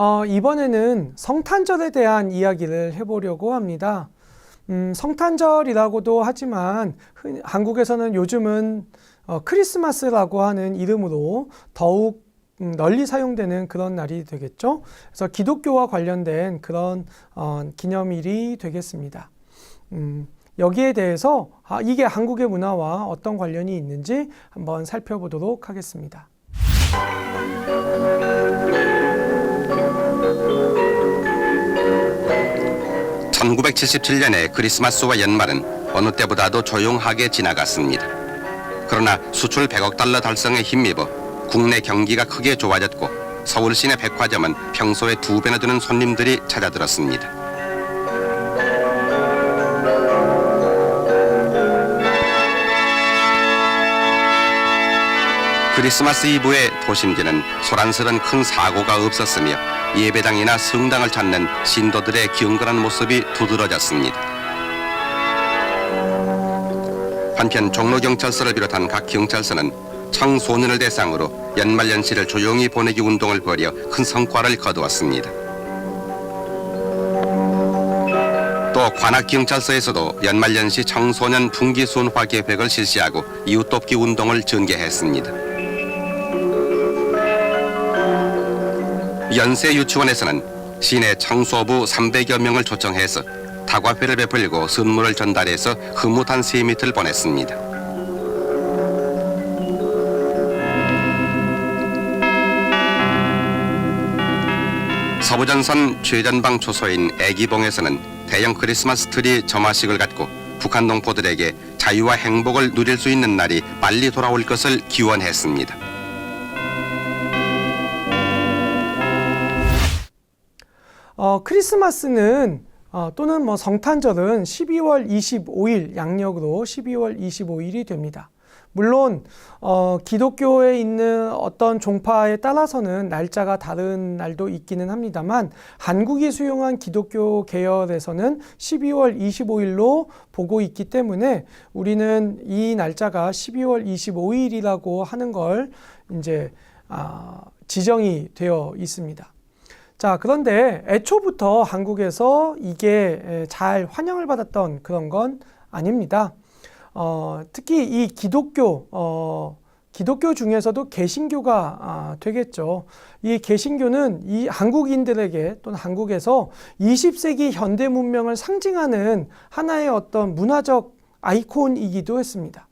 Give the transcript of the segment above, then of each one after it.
어, 이번에는 성탄절에 대한 이야기를 해보려고 합니다. 음, 성탄절이라고도 하지만 흔- 한국에서는 요즘은 어, 크리스마스라고 하는 이름으로 더욱 음, 널리 사용되는 그런 날이 되겠죠. 그래서 기독교와 관련된 그런 어, 기념일이 되겠습니다. 음, 여기에 대해서 아, 이게 한국의 문화와 어떤 관련이 있는지 한번 살펴보도록 하겠습니다. 1977년의 크리스마스와 연말은 어느 때보다도 조용하게 지나갔습니다. 그러나 수출 100억 달러 달성에 힘입어 국내 경기가 크게 좋아졌고 서울 시내 백화점은 평소의 두 배나 되는 손님들이 찾아들었습니다. 크리스마스 이브의 도심지는 소란스런 큰 사고가 없었으며 예배당이나 성당을 찾는 신도들의 경건한 모습이 두드러졌습니다. 한편 종로경찰서를 비롯한 각 경찰서는 청소년을 대상으로 연말연시를 조용히 보내기 운동을 벌여 큰 성과를 거두었습니다. 또 관악경찰서에서도 연말연시 청소년 분기순화 계획을 실시하고 이웃돕기 운동을 전개했습니다. 연세 유치원에서는 시내 청소부 300여 명을 초청해서 다과회를 베풀고 선물을 전달해서 흐뭇한 세미트를 보냈습니다. 서부전선 최전방 초소인 애기봉에서는 대형 크리스마스 트리 점화식을 갖고 북한 동포들에게 자유와 행복을 누릴 수 있는 날이 빨리 돌아올 것을 기원했습니다. 어, 크리스마스는 어, 또는 뭐 성탄절은 12월 25일 양력으로 12월 25일이 됩니다. 물론 어, 기독교에 있는 어떤 종파에 따라서는 날짜가 다른 날도 있기는 합니다만 한국이 수용한 기독교 계열에서는 12월 25일로 보고 있기 때문에 우리는 이 날짜가 12월 25일이라고 하는 걸 이제 아, 지정이 되어 있습니다. 자, 그런데 애초부터 한국에서 이게 에, 잘 환영을 받았던 그런 건 아닙니다. 어, 특히 이 기독교, 어, 기독교 중에서도 개신교가 아, 되겠죠. 이 개신교는 이 한국인들에게 또는 한국에서 20세기 현대 문명을 상징하는 하나의 어떤 문화적 아이콘이기도 했습니다.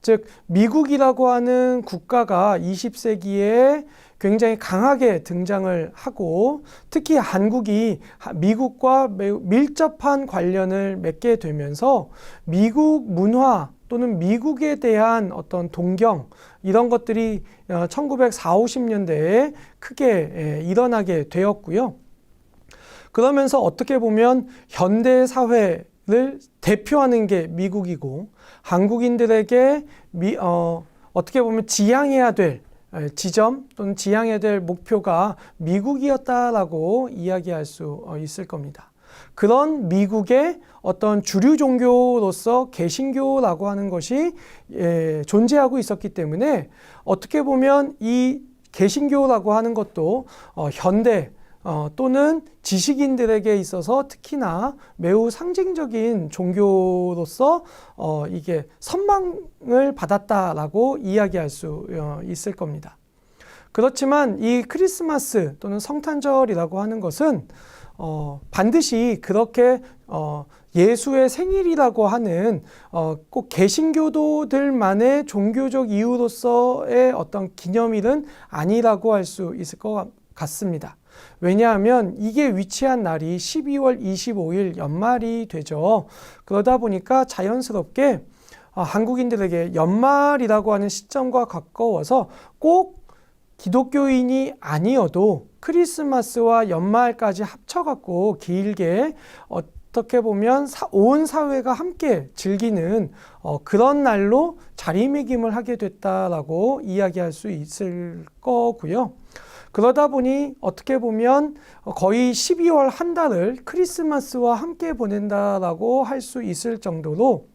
즉, 미국이라고 하는 국가가 20세기에 굉장히 강하게 등장을 하고 특히 한국이 미국과 매우 밀접한 관련을 맺게 되면서 미국 문화 또는 미국에 대한 어떤 동경 이런 것들이 1940, 50년대에 크게 일어나게 되었고요. 그러면서 어떻게 보면 현대 사회를 대표하는 게 미국이고 한국인들에게 미, 어, 어떻게 보면 지향해야 될 지점 또는 지향해야 될 목표가 미국이었다라고 이야기할 수 어, 있을 겁니다. 그런 미국의 어떤 주류 종교로서 개신교라고 하는 것이 예, 존재하고 있었기 때문에 어떻게 보면 이 개신교라고 하는 것도 어, 현대 어, 또는 지식인들에게 있어서 특히나 매우 상징적인 종교로서 어, 이게 선망을 받았다라고 이야기할 수 어, 있을 겁니다. 그렇지만 이 크리스마스 또는 성탄절이라고 하는 것은 어, 반드시 그렇게 어, 예수의 생일이라고 하는 어, 꼭 개신교도들만의 종교적 이유로서의 어떤 기념일은 아니라고 할 수 있을 것 같습니다. 왜냐하면 이게 위치한 날이 12월 25일 연말이 되죠. 그러다 보니까 자연스럽게 어, 한국인들에게 연말이라고 하는 시점과 가까워서 꼭 기독교인이 아니어도 크리스마스와 연말까지 합쳐갖고 길게 어떻게 보면 온 사회가 함께 즐기는 어, 그런 날로 자리매김을 하게 됐다라고 이야기할 수 있을 거고요. 그러다 보니 어떻게 보면 거의 12월 한 달을 크리스마스와 함께 보낸다라고 할 수 있을 정도로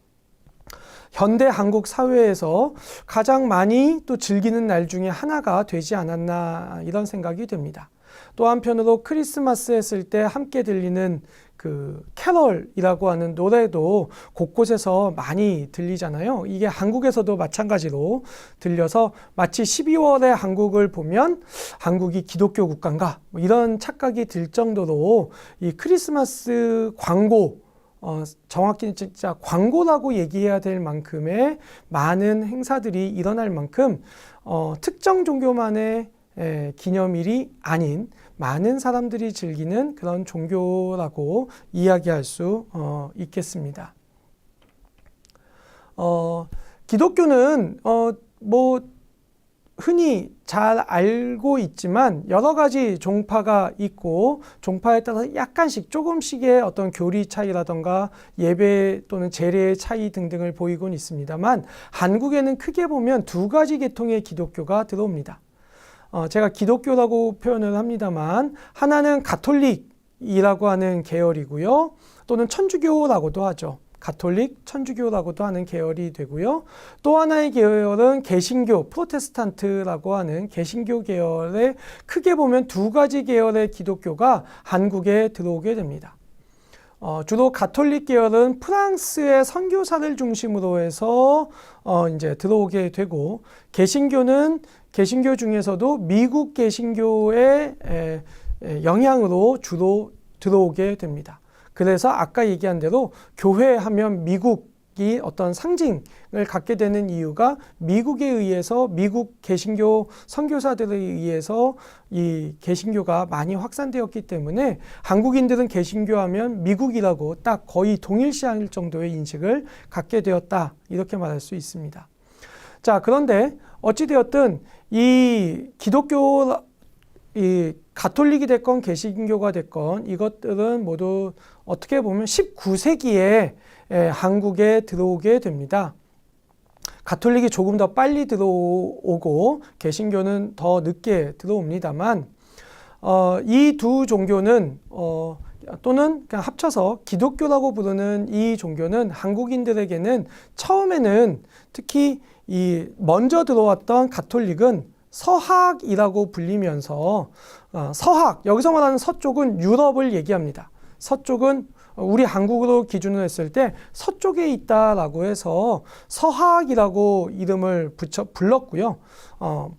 현대 한국 사회에서 가장 많이 또 즐기는 날 중에 하나가 되지 않았나 이런 생각이 듭니다. 또 한편으로 크리스마스 했을 때 함께 들리는 그 캐럴이라고 하는 노래도 곳곳에서 많이 들리잖아요. 이게 한국에서도 마찬가지로 들려서 마치 12월에 한국을 보면 한국이 기독교 국가인가 뭐 이런 착각이 들 정도로 이 크리스마스 광고 어, 정확히 진짜 광고라고 얘기해야 될 만큼의 많은 행사들이 일어날 만큼 어, 특정 종교만의 에, 기념일이 아닌 많은 사람들이 즐기는 그런 종교라고 이야기할 수 어, 있겠습니다. 어, 기독교는 어, 뭐 흔히 잘 알고 있지만 여러 가지 종파가 있고 종파에 따라서 약간씩 조금씩의 어떤 교리 차이라던가 예배 또는 제례의 차이 등등을 보이곤 있습니다만 한국에는 크게 보면 두 가지 계통의 기독교가 들어옵니다. 어, 제가 기독교라고 표현을 합니다만 하나는 가톨릭이라고 하는 계열이고요. 또는 천주교라고도 하죠. 가톨릭, 천주교라고도 하는 계열이 되고요. 또 하나의 계열은 개신교, 프로테스탄트라고 하는 개신교 계열에 크게 보면 두 가지 계열의 기독교가 한국에 들어오게 됩니다. 어, 주로 가톨릭 계열은 프랑스의 선교사를 중심으로 해서 어, 이제 들어오게 되고 개신교는 개신교 중에서도 미국 개신교의 에, 에, 영향으로 주로 들어오게 됩니다. 그래서 아까 얘기한 대로 교회 하면 미국 이 어떤 상징을 갖게 되는 이유가 미국에 의해서 미국 개신교 선교사들에 의해서 이 개신교가 많이 확산되었기 때문에 한국인들은 개신교 하면 미국이라고 딱 거의 동일시할 정도의 인식을 갖게 되었다. 이렇게 말할 수 있습니다. 자, 그런데 어찌 되었든 이 기독교 이 가톨릭이 됐건 개신교가 됐건 이것들은 모두 어떻게 보면 19세기에 한국에 들어오게 됩니다. 가톨릭이 조금 더 빨리 들어오고 개신교는 더 늦게 들어옵니다만 어, 이 두 종교는 어, 또는 그냥 합쳐서 기독교라고 부르는 이 종교는 한국인들에게는 처음에는 특히 이 먼저 들어왔던 가톨릭은 서학이라고 불리면서 어, 서학 여기서 말하는 서쪽은 유럽을 얘기합니다. 서쪽은 우리 한국으로 기준을 했을 때 서쪽에 있다라고 해서 서학이라고 이름을 붙여 불렀고요. 어,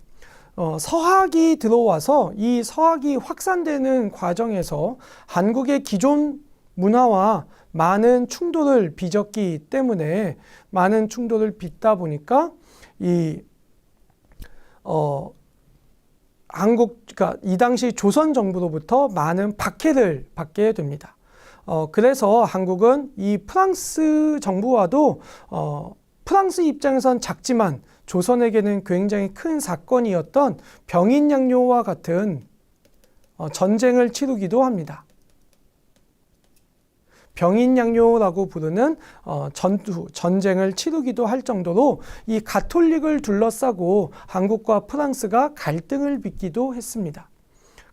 어, 서학이 들어와서 이 서학이 확산되는 과정에서 한국의 기존 문화와 많은 충돌을 빚었기 때문에 많은 충돌을 빚다 보니까 이 어, 한국, 그러니까 이 당시 조선 정부로부터 많은 박해를 받게 됩니다. 어, 그래서 한국은 이 프랑스 정부와도 어, 프랑스 입장에선 작지만 조선에게는 굉장히 큰 사건이었던 병인 양요와 같은 어, 전쟁을 치르기도 합니다. 병인양요라고 부르는 어, 전투, 전쟁을 치르기도 할 정도로 이 가톨릭을 둘러싸고 한국과 프랑스가 갈등을 빚기도 했습니다.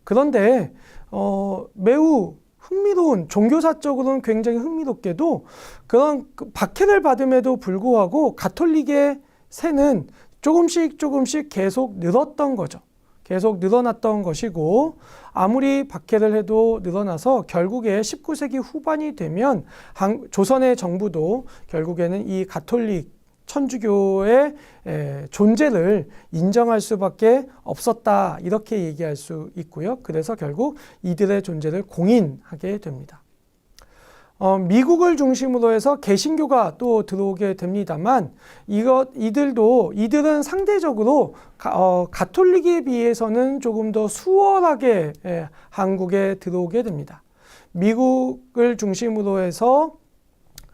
그런데 어, 매우 흥미로운 종교사적으로는 굉장히 흥미롭게도 그런 그 박해를 받음에도 불구하고 가톨릭의 세는 조금씩 조금씩 계속 늘었던 거죠. 계속 늘어났던 것이고 아무리 박해를 해도 늘어나서 결국에 19세기 후반이 되면 한, 조선의 정부도 결국에는 이 가톨릭 천주교의 에, 존재를 인정할 수밖에 없었다 이렇게 얘기할 수 있고요. 그래서 결국 이들의 존재를 공인하게 됩니다. 어, 미국을 중심으로 해서 개신교가 또 들어오게 됩니다만 이것 이들도 이들은 상대적으로 가, 어, 가톨릭에 비해서는 조금 더 수월하게 예, 한국에 들어오게 됩니다. 미국을 중심으로 해서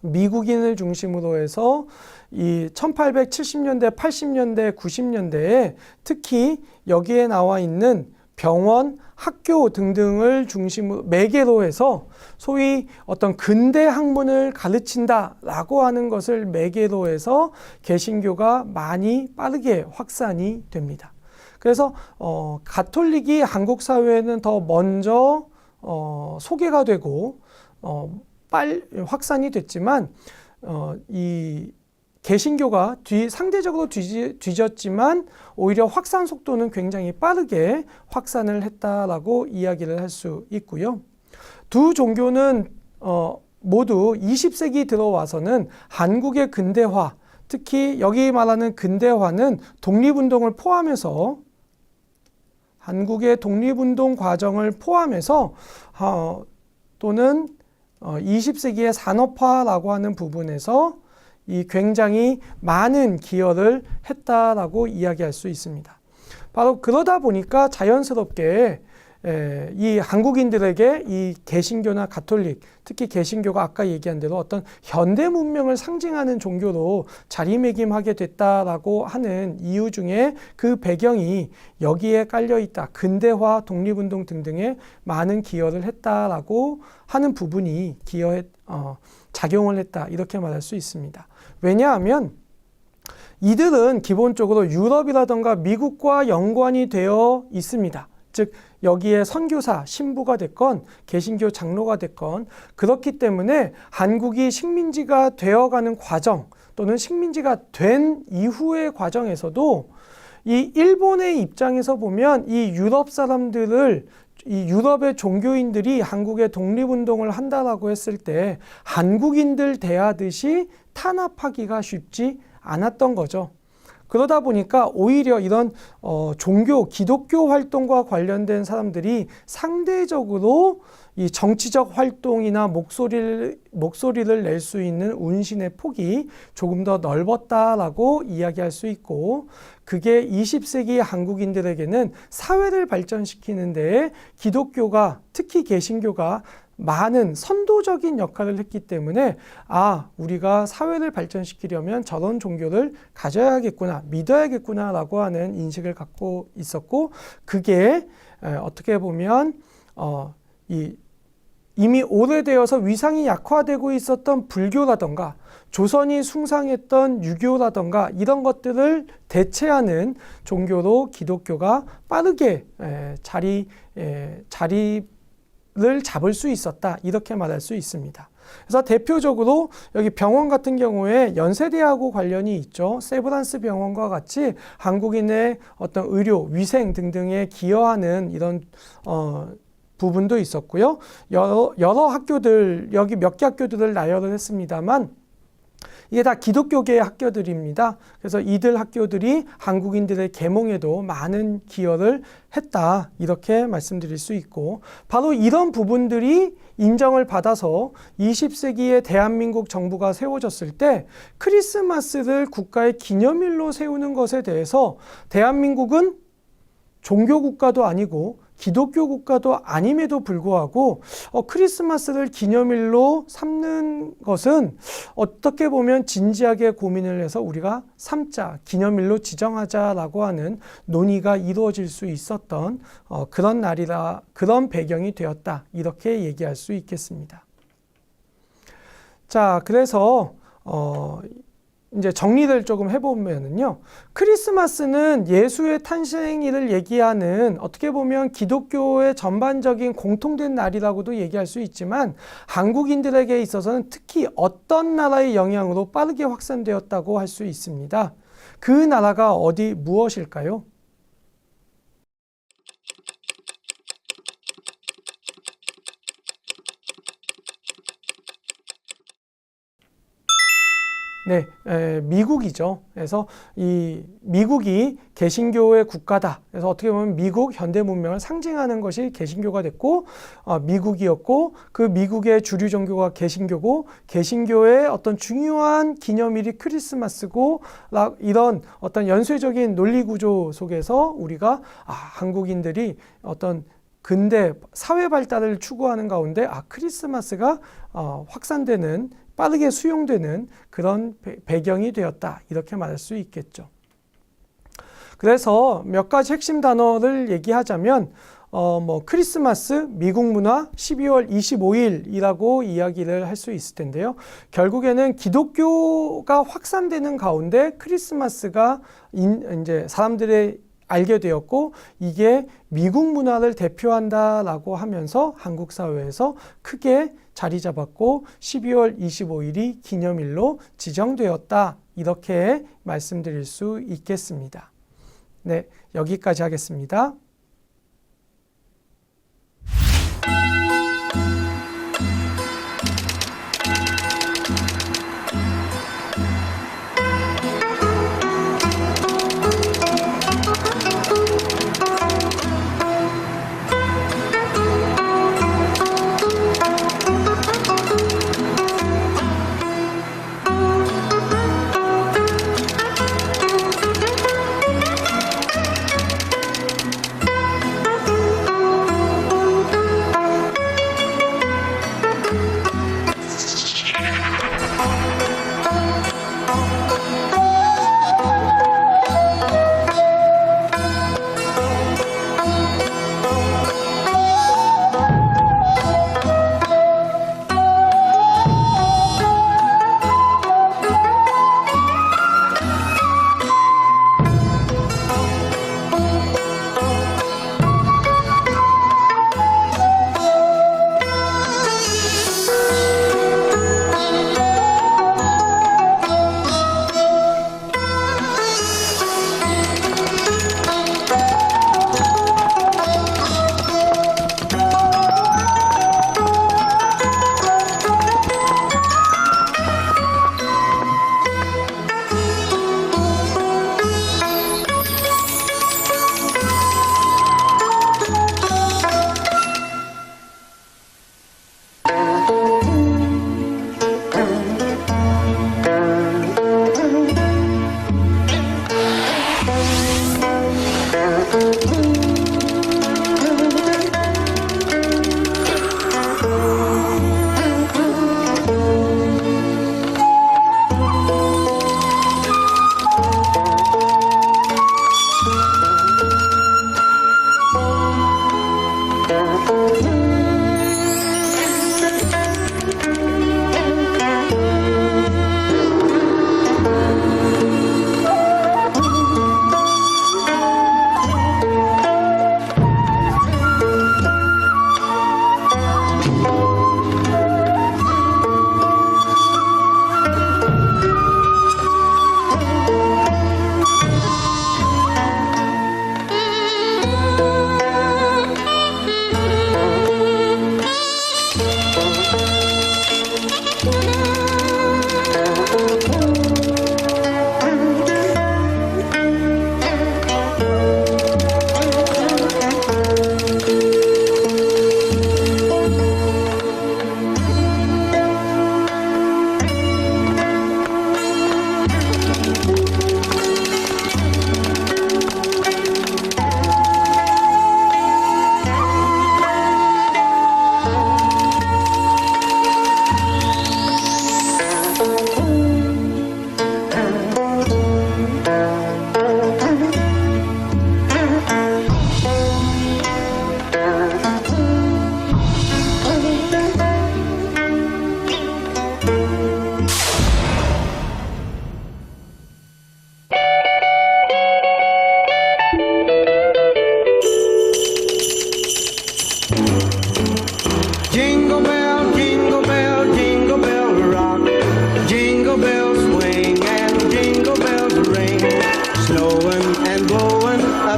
미국인을 중심으로 해서 이 1870년대, 80년대, 90년대에 특히 여기에 나와 있는 병원, 학교 등등을 중심으로 매개로 해서 소위 어떤 근대 학문을 가르친다라고 하는 것을 매개로 해서 개신교가 많이 빠르게 확산이 됩니다. 그래서 어, 가톨릭이 한국 사회에는 더 먼저 어, 소개가 되고 어, 빨 확산이 됐지만 어, 이 개신교가 뒤, 상대적으로 뒤지, 뒤졌지만 오히려 확산 속도는 굉장히 빠르게 확산을 했다라고 이야기를 할 수 있고요. 두 종교는 어, 모두 20세기 들어와서는 한국의 근대화, 특히 여기 말하는 근대화는 독립운동을 포함해서 한국의 독립운동 과정을 포함해서 어, 또는 어, 20세기의 산업화라고 하는 부분에서 이 굉장히 많은 기여를 했다라고 이야기할 수 있습니다. 바로 그러다 보니까 자연스럽게 에, 이 한국인들에게 이 개신교나 가톨릭, 특히 개신교가 아까 얘기한 대로 어떤 현대 문명을 상징하는 종교로 자리매김하게 됐다라고 하는 이유 중에 그 배경이 여기에 깔려 있다. 근대화, 독립운동 등등에 많은 기여를 했다라고 하는 부분이 기여했, 어, 작용을 했다. 이렇게 말할 수 있습니다. 왜냐하면 이들은 기본적으로 유럽이라던가 미국과 연관이 되어 있습니다. 즉 여기에 선교사 신부가 됐건 개신교 장로가 됐건 그렇기 때문에 한국이 식민지가 되어가는 과정 또는 식민지가 된 이후의 과정에서도 이 일본의 입장에서 보면 이 유럽 사람들을 이 유럽의 종교인들이 한국의 독립운동을 한다라고 했을 때 한국인들 대하듯이 탄압하기가 쉽지 않았던 거죠. 그러다 보니까 오히려 이런 어, 종교, 기독교 활동과 관련된 사람들이 상대적으로 이 정치적 활동이나 목소리를 목소리를 낼 수 있는 운신의 폭이 조금 더 넓었다라고 이야기할 수 있고 그게 20세기 한국인들에게는 사회를 발전시키는 데에 기독교가 특히 개신교가 많은 선도적인 역할을 했기 때문에 아 우리가 사회를 발전시키려면 저런 종교를 가져야겠구나 믿어야겠구나라고 하는 인식을 갖고 있었고 그게 에, 어떻게 보면 어, 이 이미 오래되어서 위상이 약화되고 있었던 불교라던가 조선이 숭상했던 유교라던가 이런 것들을 대체하는 종교로 기독교가 빠르게 에, 자리 에, 자리 를 잡을 수 있었다 이렇게 말할 수 있습니다. 그래서 대표적으로 여기 병원 같은 경우에 연세대하고 관련이 있죠. 세브란스 병원과 같이 한국인의 어떤 의료, 위생 등등에 기여하는 이런 어, 부분도 있었고요. 여러, 여러 학교들 여기 몇 개 학교들을 나열을 했습니다만 이게 다 기독교계의 학교들입니다. 그래서 이들 학교들이 한국인들의 계몽에도 많은 기여를 했다. 이렇게 말씀드릴 수 있고, 바로 이런 부분들이 인정을 받아서 20세기에 대한민국 정부가 세워졌을 때 크리스마스를 국가의 기념일로 세우는 것에 대해서 대한민국은 종교 국가도 아니고 기독교 국가도 아님에도 불구하고 어, 크리스마스를 기념일로 삼는 것은 어떻게 보면 진지하게 고민을 해서 우리가 삼자 기념일로 지정하자라고 하는 논의가 이루어질 수 있었던 어, 그런 날이라 그런 배경이 되었다 이렇게 얘기할 수 있겠습니다. 자 그래서 어, 이제 정리를 조금 해보면은요. 크리스마스는 예수의 탄생일을 얘기하는 어떻게 보면 기독교의 전반적인 공통된 날이라고도 얘기할 수 있지만 한국인들에게 있어서는 특히 어떤 나라의 영향으로 빠르게 확산되었다고 할 수 있습니다. 그 나라가 어디 무엇일까요? 네, 에, 미국이죠. 그래서 이 미국이 개신교의 국가다. 그래서 어떻게 보면 미국 현대 문명을 상징하는 것이 개신교가 됐고 어, 미국이었고 그 미국의 주류 종교가 개신교고 개신교의 어떤 중요한 기념일이 크리스마스고 라, 이런 어떤 연쇄적인 논리 구조 속에서 우리가 아, 한국인들이 어떤 근대 사회 발달을 추구하는 가운데 아 크리스마스가 어, 확산되는 빠르게 수용되는 그런 배- 배경이 되었다 이렇게 말할 수 있겠죠. 그래서 몇 가지 핵심 단어를 얘기하자면 어, 뭐 크리스마스, 미국 문화, 12월 25일이라고 이야기를 할 수 있을 텐데요. 결국에는 기독교가 확산되는 가운데 크리스마스가 인, 이제 사람들의 알게 되었고 이게 미국 문화를 대표한다라고 하면서 한국 사회에서 크게 자리 잡았고 12월 25일이 기념일로 지정되었다. 이렇게 말씀드릴 수 있겠습니다. 네, 여기까지 하겠습니다.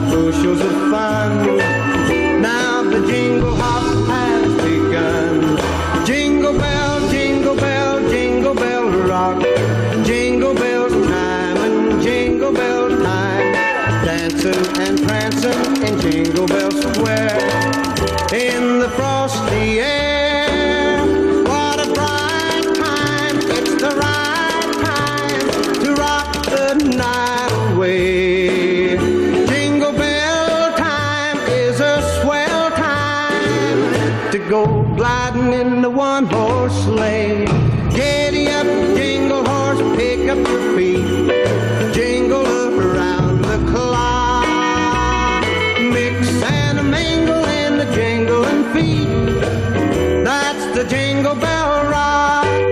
Bushels of fun. Now the jingle hop has begun. Jingle bell, jingle bell, jingle bell rock. Jingle bells time and jingle bell time. Dancing and prancing in Jingle Bell Square in the frosty air. To go gliding in the one horse sleigh. Giddy up, jingle horse, pick up your feet. Jingle up around the clock. Mix and a mingle in the jingling feet. That's the jingle bell ride.